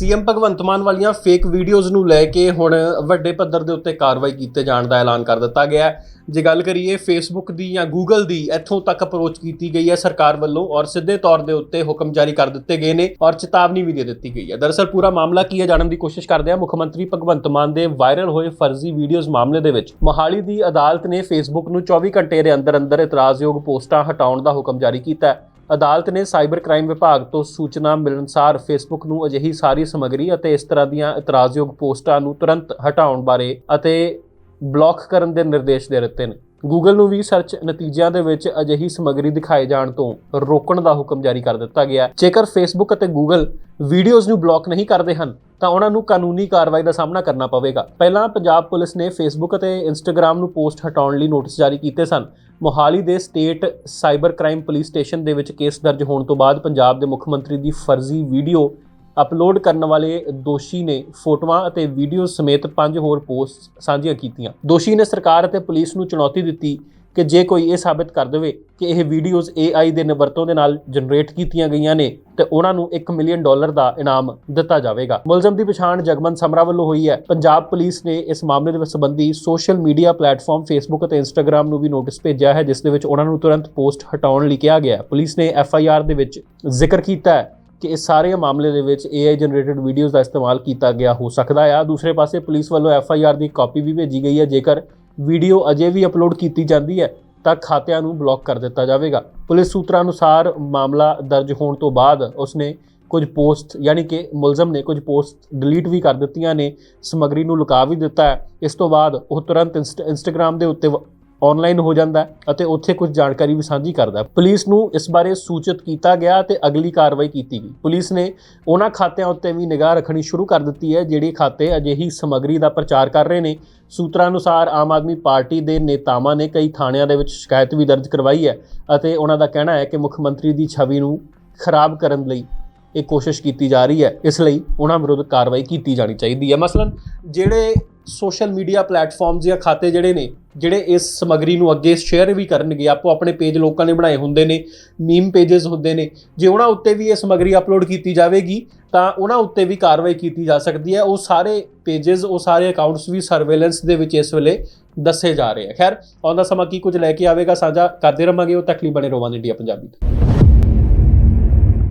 CM Bhagwant Mann ਵਾਲੀਆਂ fake videos ਨੂੰ ਲੈ ਕੇ ਹੁਣ ਵੱਡੇ ਪੱਧਰ ਦੇ ਉੱਤੇ ਕਾਰਵਾਈ ਕੀਤੇ ਜਾਣ ਦਾ ਐਲਾਨ ਕਰ ਦਿੱਤਾ ਗਿਆ ਹੈ। ਜੇ ਗੱਲ ਕਰੀਏ ਫੇਸਬੁੱਕ ਦੀ ਜਾਂ ਗੂਗਲ ਦੀ, ਇੱਥੋਂ ਤੱਕ ਅਪਰੋਚ ਕੀਤੀ ਗਈ ਹੈ ਸਰਕਾਰ ਵੱਲੋਂ ਔਰ ਸਿੱਧੇ ਤੌਰ ਦੇ ਉੱਤੇ ਹੁਕਮ ਜਾਰੀ ਕਰ ਦਿੱਤੇ ਗਏ ਨੇ ਔਰ ਚੇਤਾਵਨੀ ਵੀ ਦੇ ਦਿੱਤੀ ਗਈ ਹੈ। ਦਰਅਸਲ ਪੂਰਾ ਮਾਮਲਾ ਕੀ ਹੈ ਜਾਣਨ ਦੀ ਕੋਸ਼ਿਸ਼ ਕਰਦੇ ਹਾਂ। ਮੁੱਖ ਮੰਤਰੀ ਭਗਵੰਤ ਮਾਨ ਦੇ ਵਾਇਰਲ ਹੋਏ ਫਰਜ਼ੀ ਵੀਡੀਓਜ਼ ਮਾਮਲੇ ਦੇ ਵਿੱਚ ਮੋਹਾਲੀ ਦੀ ਅਦਾਲਤ ਨੇ ਫੇਸਬੁੱਕ ਨੂੰ 24 ਘੰਟੇ ਦੇ ਅੰਦਰ ਅੰਦਰ ਇਤਰਾਜ਼ਯੋਗ ਪੋਸਟਾਂ ਹਟਾਉਣ ਦਾ ਹੁਕਮ ਜਾਰੀ ਕੀਤਾ ਹੈ। ਅਦਾਲਤ ਨੇ ਸਾਈਬਰ ਕ੍ਰਾਈਮ ਵਿਭਾਗ ਤੋਂ ਸੂਚਨਾ ਮਿਲਣਸਾਰ ਫੇਸਬੁੱਕ ਨੂੰ ਅਜਿਹੀ ਸਾਰੀ ਸਮੱਗਰੀ ਅਤੇ ਇਸ ਤਰ੍ਹਾਂ ਦੀਆਂ ਇਤਰਾਜ਼ਯੋਗ ਪੋਸਟਾਂ ਨੂੰ ਤੁਰੰਤ ਹਟਾਉਣ ਬਾਰੇ ਅਤੇ ਬਲੌਕ ਕਰਨ ਦੇ ਨਿਰਦੇਸ਼ ਦੇ ਦਿੱਤੇ ਨੇ। ਗੂਗਲ ਨੂੰ ਵੀ ਸਰਚ ਨਤੀਜਿਆਂ ਦੇ ਵਿੱਚ ਅਜਿਹੀ ਸਮੱਗਰੀ ਦਿਖਾਏ ਜਾਣ ਤੋਂ ਰੋਕਣ ਦਾ ਹੁਕਮ ਜਾਰੀ ਕਰ ਦਿੱਤਾ ਗਿਆ ਹੈ। ਜੇਕਰ ਫੇਸਬੁੱਕ ਅਤੇ ਗੂਗਲ ਵੀਡੀਓਜ਼ ਨੂੰ ਬਲੌਕ ਨਹੀਂ ਕਰਦੇ ਹਨ ਤਾਂ ਉਹਨਾਂ ਨੂੰ ਕਾਨੂੰਨੀ ਕਾਰਵਾਈ ਦਾ ਸਾਹਮਣਾ ਕਰਨਾ ਪਵੇਗਾ। ਪਹਿਲਾਂ ਪੰਜਾਬ ਪੁਲਿਸ ਨੇ ਫੇਸਬੁੱਕ ਅਤੇ ਇੰਸਟਾਗ੍ਰam ਨੂੰ ਪੋਸਟ ਹਟਾਉਣ ਲਈ ਨੋਟਿਸ ਜਾਰੀ ਕੀਤੇ ਸਨ। ਮੋਹਾਲੀ ਦੇ state cyber crime police station ਦੇ ਵਿੱਚ ਕੇਸ ਦਰਜ ਹੋਣ ਤੋਂ ਬਾਅਦ ਪੰਜਾਬ ਦੇ ਮੁੱਖ ਮੰਤਰੀ ਦੀ ਫਰਜ਼ੀ ਵੀਡੀਓ ਅਪਲੋਡ ਕਰਨ ਵਾਲੇ ਦੋਸ਼ੀ ਨੇ ਫੋਟੋਆਂ ਅਤੇ ਵੀਡੀਓ ਸਮੇਤ ਪੰਜ ਹੋਰ ਪੋਸਟ ਸਾਂਝੀਆਂ ਕੀਤੀਆਂ। ਦੋਸ਼ੀ ਨੇ ਸਰਕਾਰ ਅਤੇ ਪੁਲਿਸ ਨੂੰ ਚੁਣੌਤੀ ਦਿੱਤੀ ਕਿ ਜੇ ਕੋਈ ਇਹ ਸਾਬਤ ਕਰ ਦੇਵੇ ਕਿ ਇਹ ਵੀਡੀਓਜ਼ AI ਦੇ ਨਿਵਰਤੋਂ ਦੇ ਨਾਲ ਜਨਰੇਟ ਕੀਤੀਆਂ ਗਈਆਂ ਨੇ, ਤੇ ਉਹਨਾਂ ਨੂੰ 1 ਮਿਲੀਅਨ ਡਾਲਰ ਦਾ ਇਨਾਮ ਦਿੱਤਾ ਜਾਵੇਗਾ। ਮੁਲਜ਼ਮ ਦੀ ਪਛਾਣ ਜਗਮਨ ਸਮਰਾ ਵੱਲੋਂ ਹੋਈ ਹੈ। ਪੰਜਾਬ ਪੁਲਿਸ ਨੇ ਇਸ ਮਾਮਲੇ ਦੇ ਸੰਬੰਧੀ ਸੋਸ਼ਲ ਮੀਡੀਆ ਪਲੇਟਫਾਰਮ ਫੇਸਬੁੱਕ ਅਤੇ ਇੰਸਟਾਗ੍ਰam ਨੂੰ ਵੀ ਨੋਟਿਸ ਭੇਜਿਆ ਹੈ, ਜਿਸ ਦੇ ਵਿੱਚ ਉਹਨਾਂ ਨੂੰ ਤੁਰੰਤ ਪੋਸਟ ਹਟਾਉਣ ਲਈ ਕਿਹਾ ਗਿਆ ਹੈ। ਪੁਲਿਸ ਨੇ ਐਫਆਈਆਰ ਦੇ ਵਿੱਚ ਜ਼ਿਕਰ ਕੀਤਾ ਹੈ ਕਿ ਇਸ ਸਾਰੇ ਮਾਮਲੇ ਦੇ ਵਿੱਚ AI ਜਨਰੇਟਡ ਵੀਡੀਓਜ਼ ਦਾ ਇਸਤੇਮਾਲ ਕੀਤਾ ਗਿਆ ਹੋ ਸਕਦਾ ਹੈ। ਦੂਸਰੇ ਪਾਸੇ ਪੁਲਿਸ ਵੱਲੋਂ ਐਫਆਈਆਰ ਦੀ ਕਾਪੀ ਵੀ ਭੇਜੀ ਗਈ ਹੈ। ਜੇਕਰ ਵੀਡੀਓ ਅਜੇ ਵੀ ਅਪਲੋਡ ਕੀਤੀ ਜਾਂਦੀ ਹੈ, ਤਾਂ ਖਾਤਿਆਂ ਨੂੰ ਬਲੌਕ ਕਰ ਦਿੱਤਾ ਜਾਵੇਗਾ। ਪੁਲਿਸ ਸੂਤਰਾਂ ਅਨੁਸਾਰ ਮਾਮਲਾ ਦਰਜ ਹੋਣ ਤੋਂ ਬਾਅਦ ਉਸਨੇ ਕੁਝ ਪੋਸਟ, ਯਾਨੀ ਕਿ ਮੁਲਜ਼ਮ ਨੇ ਕੁਝ ਪੋਸਟ ਡਿਲੀਟ ਵੀ ਕਰ ਦਿੱਤੀਆਂ ਨੇ, ਸਮੱਗਰੀ ਨੂੰ ਲੁਕਾ ਵੀ ਦਿੱਤਾ ਹੈ। ਇਸ ਤੋਂ ਬਾਅਦ ਉਹ ਤੁਰੰਤ ਇੰਸਟ- ਇੰਸਟਾਗ੍ਰam ਦੇ ਉੱਤੇ ਆਨਲਾਈਨ ਹੋ ਜਾਂਦਾ ਅਤੇ ਉੱਥੇ ਕੁਝ ਜਾਣਕਾਰੀ ਵੀ ਸਾਂਝੀ ਕਰਦਾ ਪੁਲਿਸ ਨੂੰ ਇਸ ਬਾਰੇ ਸੂਚਿਤ ਕੀਤਾ ਗਿਆ ਤੇ ਅਗਲੀ ਕਾਰਵਾਈ ਕੀਤੀ ਗਈ। ਪੁਲਿਸ ਨੇ ਉਹਨਾਂ ਖਾਤਿਆਂ ਉੱਤੇ ਵੀ ਨਿਗਾਹ ਰੱਖਣੀ ਸ਼ੁਰੂ ਕਰ ਦਿੱਤੀ ਹੈ, ਜਿਹੜੇ ਖਾਤੇ ਅਜਿਹੀ ਸਮੱਗਰੀ ਦਾ ਪ੍ਰਚਾਰ ਕਰ ਰਹੇ ਨੇ। ਸੂਤਰਾਂ ਅਨੁਸਾਰ ਆਮ ਆਦਮੀ ਪਾਰਟੀ ਦੇ ਨੇਤਾਵਾਂ ਨੇ ਕਈ ਥਾਣਿਆਂ ਦੇ ਵਿੱਚ ਸ਼ਿਕਾਇਤ ਵੀ ਦਰਜ ਕਰਵਾਈ ਹੈ ਅਤੇ ਉਹਨਾਂ ਦਾ ਕਹਿਣਾ ਹੈ ਕਿ ਮੁੱਖ ਮੰਤਰੀ ਦੀ ਛਵੀ ਨੂੰ ਖਰਾਬ ਕਰਨ ਲਈ ਇਹ ਕੋਸ਼ਿਸ਼ ਕੀਤੀ ਜਾ ਰਹੀ ਹੈ। ਇਸ ਲਈ ਉਹਨਾਂ ਵਿਰੁੱਧ ਕਾਰਵਾਈ ਕੀਤੀ ਜਾਣੀ ਚਾਹੀਦੀ ਹੈ। ਮਸਲਨ, ਜਿਹੜੇ ਸੋਸ਼ਲ ਮੀਡੀਆ ਪਲੇਟਫਾਰਮਸ ਜਾਂ ਖਾਤੇ ਜਿਹੜੇ ਨੇ, ਜਿਹੜੇ ਇਸ ਸਮਗਰੀ ਨੂੰ ਅੱਗੇ ਸ਼ੇਅਰ ਵੀ ਕਰਨਗੇ, ਆਪੋ ਆਪਣੇ ਪੇਜ ਲੋਕਾਂ ਨੇ ਬਣਾਏ ਹੁੰਦੇ ਨੇ ਮੀਮ ਪੇजेस ਹੁੰਦੇ ਨੇ, ਜੇ ਉਹਨਾਂ ਉੱਤੇ ਵੀ ਇਹ ਸਮਗਰੀ ਅਪਲੋਡ ਕੀਤੀ ਜਾਵੇਗੀ, ਤਾਂ ਉਹਨਾਂ ਉੱਤੇ ਵੀ ਕਾਰਵਾਈ ਕੀਤੀ ਜਾ ਸਕਦੀ ਹੈ। ਉਹ ਸਾਰੇ ਪੇजेस ਉਹ ਸਾਰੇ ਅਕਾਊਂਟਸ ਵੀ ਸਰਵੇਲੈਂਸ ਦੇ ਵਿੱਚ ਇਸ ਵੇਲੇ ਦੱਸੇ ਜਾ ਰਹੇ ਆ। ਖੈਰ ਆਉਂਦਾ ਸਮਾਂ ਕੀ ਕੁਝ ਲੈ ਕੇ ਆਵੇਗਾ, ਸਾਂਝਾ ਕਰਦੇ ਰਵਾਂਗੇ, ਉਹ ਤੱਕ ਲਈ ਬਣੇ ਰਵਾਂਗੇ ਇੰਡੀਆ ਪੰਜਾਬੀ